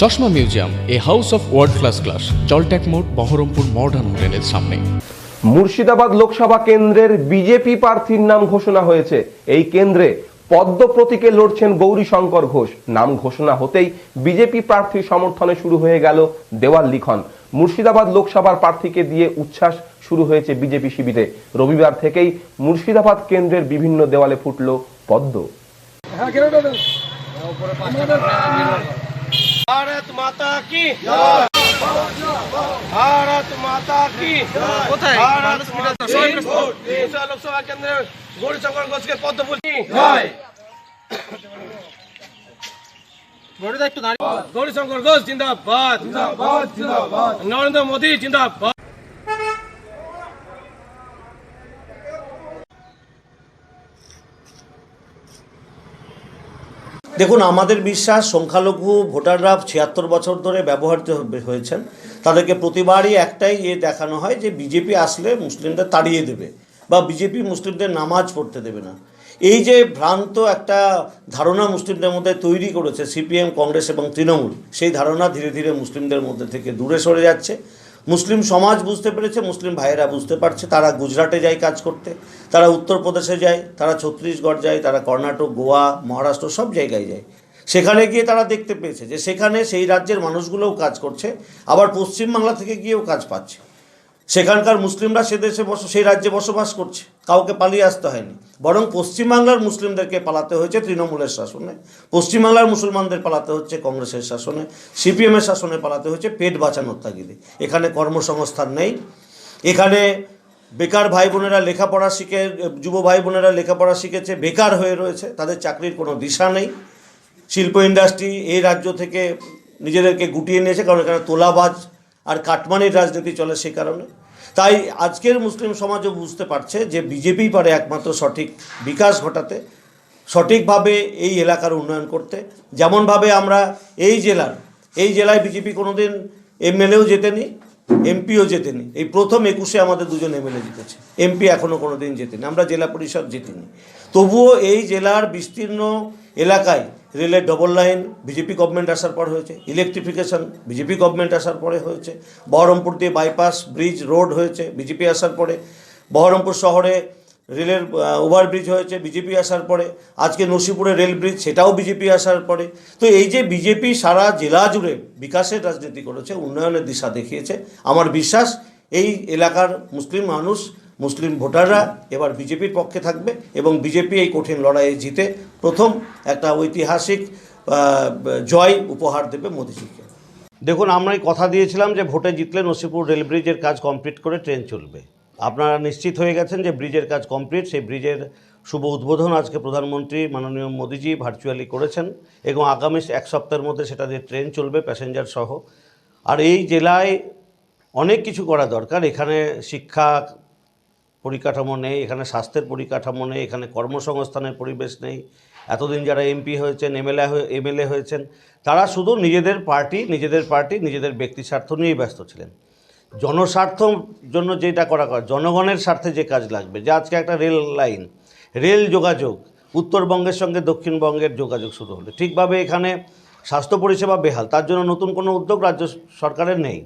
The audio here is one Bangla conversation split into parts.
চশমা museum a house of world class class জলট্যাক মোড় বহরমপুর মডার্ন হোটেলের সামনে। মুর্শিদাবাদ লোকসভা কেন্দ্রের বিজেপি প্রার্থীর নাম ঘোষণা হয়েছে। এই কেন্দ্রে পদ্ম প্রতীকে লড়ছেন গৌরীশঙ্কর ঘোষ। নাম ঘোষণা হতেই বিজেপি প্রার্থীর সমর্থনে শুরু হয়ে গেল দেওয়াল লিখন। মুর্শিদাবাদ লোকসভার প্রার্থীকে দিয়ে উচ্ছ্বাস শুরু হয়েছে বিজেপি শিবিরে। রবিবার থেকেই মুর্শিদাবাদ কেন্দ্রের বিভিন্ন দেওয়ালে ফুটল পদ্ম। ভারত মাতা কি? ভারত মাতা কি? কোথায়? লোকসভা কেন্দ্রে গৌরীশঙ্কর ঘোষকে পদ্ম বলছি গৌরীশঙ্কর ঘোষ জিন্দাবাদ। নরেন্দ্র মোদী জিন্দাবাদ। দেখুন, আমাদের বিশ্বাস সংখ্যালঘু ভোটাররা ছিয়াত্তর বছর ধরে ব্যবহৃত হয়েছেন। তাদেরকে প্রতিবারই একটাই ইয়ে দেখানো হয় যে বিজেপি আসলে মুসলিমদের তাড়িয়ে দেবে বা বিজেপি মুসলিমদের নামাজ পড়তে দেবে না। এই যে ভ্রান্ত একটা ধারণা মুসলিমদের মধ্যে তৈরি করেছে সিপিএম, কংগ্রেস এবং তৃণমূল, সেই ধারণা ধীরে ধীরে মুসলিমদের মধ্যে থেকে দূরে সরে যাচ্ছে। মুসলিম সমাজ বুঝতে পেরেছে, মুসলিম ভাইয়েরা বুঝতে পারছে, তারা গুজরাটে যায় কাজ করতে, তারা উত্তরপ্রদেশে যায়, তারা ছত্তিশগড় যায়, তারা কর্ণাটক, গোয়া, মহারাষ্ট্র সব জায়গায় যায়। সেখানে গিয়ে তারা দেখতে পেয়েছে যে সেখানে সেই রাজ্যের মানুষগুলোও কাজ করছে, আবার পশ্চিমবাংলা থেকে গিয়েও কাজ পাচ্ছে। সেখানকার মুসলিমরা সে দেশে বস, সেই রাজ্যে বসবাস করছে। কাউকে পালিয়ে আসতে হয়নি। বরং পশ্চিমবাংলার মুসলিমদেরকে পালাতে হয়েছে তৃণমূলের শাসনে। পশ্চিমবাংলার মুসলমানদের পালাতে হচ্ছে কংগ্রেসের শাসনে। সিপিএমের শাসনে পালাতে হচ্ছে পেট বাঁচানোর তাগিদে। এখানে কর্মসংস্থান নেই। এখানে বেকার ভাই বোনেরা লেখাপড়া শিখে, যুব ভাই বোনেরা লেখাপড়া শিখেছে, বেকার হয়ে রয়েছে, তাদের চাকরির কোনো দিশা নেই। শিল্প ইন্ডাস্ট্রি এই রাজ্য থেকে নিজেদেরকে গুটিয়ে নিয়েছে, কারণ এখানে তোলাবাজ আর কাটমানির রাজনীতি চলে সেই কারণে। তাই আজকের মুসলিম সমাজও বুঝতে পারছে যে বিজেপি পারে একমাত্র সঠিক বিকাশ ঘটাতে, সঠিকভাবে এই এলাকার উন্নয়ন করতে। যেমনভাবে আমরা এই জেলার, এই জেলায় বিজেপি কোনোদিন এমএলএও জেতেনি, এমপিও জেতেনি। এই প্রথম একুশে আমাদের দুজন এমএলএ জিতেছে। এমপি এখনও কোনো দিন জেতেনি। আমরা জেলা পরিষদ জিতিনি। তবুও এই জেলার বিস্তীর্ণ এলাকায় রেলের ডবল লাইন বিজেপি গভর্নমেন্ট আসার পর হয়েছে ইলেকট্রিফিকেশন বিজেপি গভর্নমেন্ট আসার পরে হয়েছে, বহরমপুর দিয়ে বাইপাস ব্রিজ রোড হয়েছে বিজেপি আসার পরে, বহরমপুর শহরে রেলের ওভারব্রিজ হয়েছে বিজেপি আসার পরে, আজকে নরসিংপুরে রেল ব্রিজ সেটাও বিজেপি আসার পরে। তো এই যে বিজেপি সারা জেলা জুড়ে বিকাশের রাজনীতি করেছে, উন্নয়নের দিশা দেখিয়েছে, আমার বিশ্বাস এই এলাকার মুসলিম মানুষ মুসলিম ভোটাররা এবার বিজেপির পক্ষে থাকবে এবং বিজেপি এই কঠিন লড়াইয়ে জিতে প্রথম একটা ঐতিহাসিক জয় উপহার দেবে মোদিজিকে। দেখুন, আমরা এই কথা দিয়েছিলাম যে ভোটে জিতলে নসিপুর রেল ব্রিজের কাজ কমপ্লিট করে ট্রেন চলবে। আপনারা নিশ্চিত হয়ে গেছেন যে ব্রিজের কাজ কমপ্লিট, সেই ব্রিজের শুভ উদ্বোধন আজকে প্রধানমন্ত্রী মাননীয় মোদিজি ভার্চুয়ালি করেছেন এবং আগামী এক সপ্তাহের মধ্যে সেটা দিয়ে ট্রেন চলবে প্যাসেঞ্জার সহ। আর এই জেলায় অনেক কিছু করা দরকার। এখানে শিক্ষা পরিকাঠামো নেই, এখানে স্বাস্থ্যের পরিকাঠামো নেই, এখানে কর্মসংস্থানের পরিবেশ নেই। এতদিন যারা এমপি হয়েছেন, এমএলএ এমএলএ হয়েছেন, তারা শুধু নিজেদের পার্টি নিজেদের পার্টি, নিজেদের ব্যক্তি স্বার্থ নিয়েই ব্যস্ত ছিলেন। জনস্বার্থ জন্য যেটা করা করা জনগণের স্বার্থে যে কাজ লাগবে, যে আজকে একটা রেল লাইন, রেল যোগাযোগ, উত্তরবঙ্গের সঙ্গে দক্ষিণবঙ্গের যোগাযোগ শুরু হলো। ঠিকভাবে এখানে স্বাস্থ্য পরিষেবা বেহাল, তার জন্য নতুন কোনো উদ্যোগ রাজ্য সরকারের নেই।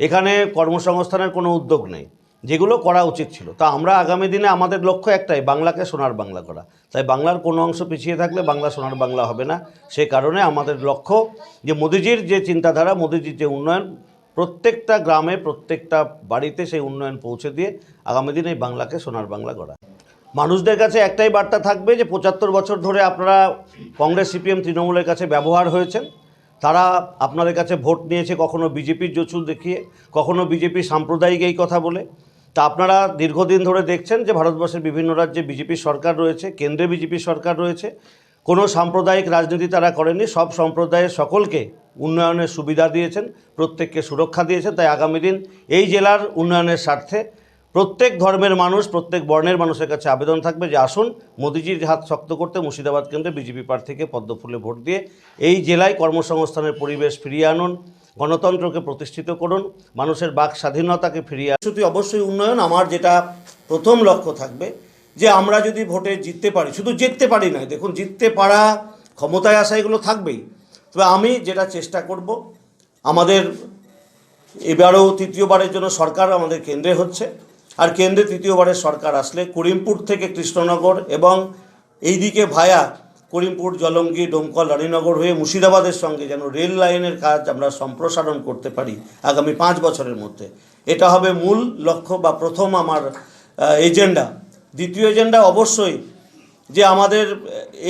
এখানে কর্মসংস্থানের কোনো উদ্যোগ নেই। যেগুলো করা উচিত ছিল। তা আমরা আগামী দিনে আমাদের লক্ষ্য একটাই, বাংলাকে সোনার বাংলা করা। তাই বাংলার কোনো অংশ পিছিয়ে থাকলে বাংলা সোনার বাংলা হবে না। সে কারণে আমাদের লক্ষ্য যে মোদিজির যে চিন্তাধারা, মোদিজির যে উন্নয়ন, প্রত্যেকটা গ্রামে, প্রত্যেকটা বাড়িতে সেই উন্নয়ন পৌঁছে দিয়ে আগামী দিনে এই বাংলাকে সোনার বাংলা করা। মানুষদের কাছে একটাই বার্তা থাকবে যে, পঁচাত্তর বছর ধরে আপনারা কংগ্রেস, সিপিএম, তৃণমূলের কাছে ব্যবহার হয়েছেন। তারা আপনাদের কাছে ভোট নিয়েছে কখনো বিজেপির জচুল দেখিয়ে, কখনো বিজেপি সাম্প্রদায়িক এই কথা বলে। তা আপনারা দীর্ঘদিন ধরে দেখছেন যে ভারতবর্ষের বিভিন্ন রাজ্যে বিজেপি সরকার রয়েছে, কেন্দ্রে বিজেপি সরকার রয়েছে। কোনো সাম্প্রদায়িক রাজনীতি তারা করেনি সব সম্প্রদায়ের সকলকে উন্নয়নের সুবিধা দিয়েছেন, প্রত্যেককে সুরক্ষা দিয়েছেন। তাই আগামী দিন এই জেলার উন্নয়নের স্বার্থে প্রত্যেক ধর্মের মানুষ, প্রত্যেক বর্ণের মানুষের কাছে আবেদন থাকবে যে আসুন মোদিজির হাত শক্ত করতে মুর্শিদাবাদ কেন্দ্রে বিজেপি প্রার্থীকে পদ্মফুলে ভোট দিয়ে এই জেলায় কর্মসংস্থানের পরিবেশ ফিরিয়ে আনুন। গণতন্ত্রকে প্রতিষ্ঠিত করুন, মানুষের বাক স্বাধীনতাকে ফিরিয়ে শুধু অবশ্যই উন্নয়ন, আমার যেটা প্রথম লক্ষ্য থাকবে, যে আমরা যদি ভোটে জিততে পারি, শুধু জিততে পারি না দেখুন, জিততে পারা ক্ষমতায় আসা এগুলো থাকবেই। তবে আমি যেটা চেষ্টা করব, আমাদের এবারও তৃতীয়বারের জন্য সরকার আমাদের কেন্দ্রে হচ্ছে, আর কেন্দ্রে তৃতীয়বারের সরকার আসলে করিমপুর থেকে কৃষ্ণনগর এবং এইদিকে ভায়া করিমপুর, জলঙ্গি, ডোমকল, রানীনগর হয়ে মুর্শিদাবাদের সঙ্গে যেন রেল লাইনের কাজ আমরা সম্প্রসারণ করতে পারি আগামী পাঁচ বছরের মধ্যে। এটা হবে মূল লক্ষ্য বা প্রথম আমার এজেন্ডা। দ্বিতীয় এজেন্ডা অবশ্যই যে আমাদের,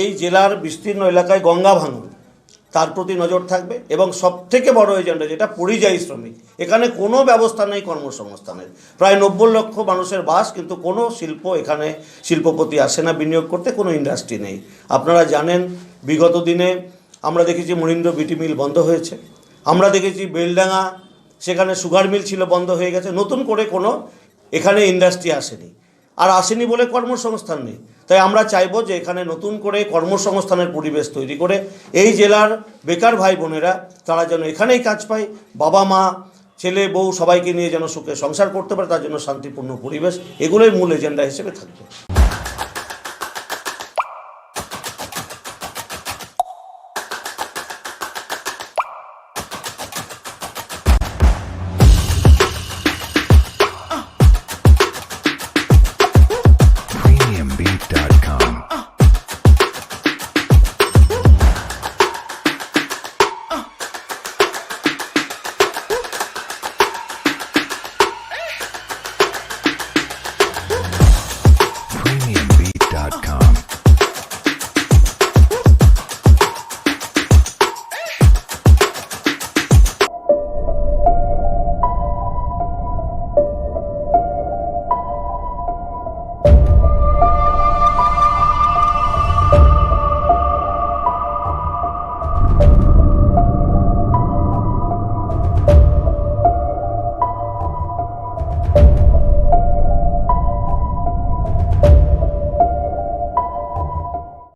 এই জেলার বিস্তীর্ণ এলাকায় গঙ্গা ভাঙন। তার প্রতি নজর থাকবে এবং সবথেকে বড় এজেন্ডা যেটা পরিযায়ী শ্রমিক। এখানে কোনো ব্যবস্থা নেই কর্মসংস্থানের। প্রায় নব্বই লক্ষ মানুষের বাস, কিন্তু কোনো শিল্প এখানে শিল্পপতি আসে না বিনিয়োগ করতে, কোনো ইন্ডাস্ট্রি নেই। আপনারা জানেন, বিগত দিনে আমরা দেখেছি মরিন্দ্র বিটি মিল বন্ধ হয়েছে। আমরা দেখেছি বেলডাঙ্গা, সেখানে সুগার মিল ছিল বন্ধ হয়ে গেছে। নতুন করে কোনো এখানে ইন্ডাস্ট্রি আসেনি। আর আসেনি বলে কর্মসংস্থান নেই। তাই আমরা চাইব যে এখানে নতুন করে কর্মসংস্থানের পরিবেশ তৈরি করে এই জেলার বেকার ভাই বোনেরা, তারা যেন এখানেই কাজ পায়, বাবা, মা, ছেলে, বউ সবাইকে নিয়ে যেন সুখে সংসার করতে পারে, তার জন্য শান্তিপূর্ণ পরিবেশ, এগুলোই মূল এজেন্ডা হিসেবে থাকবে।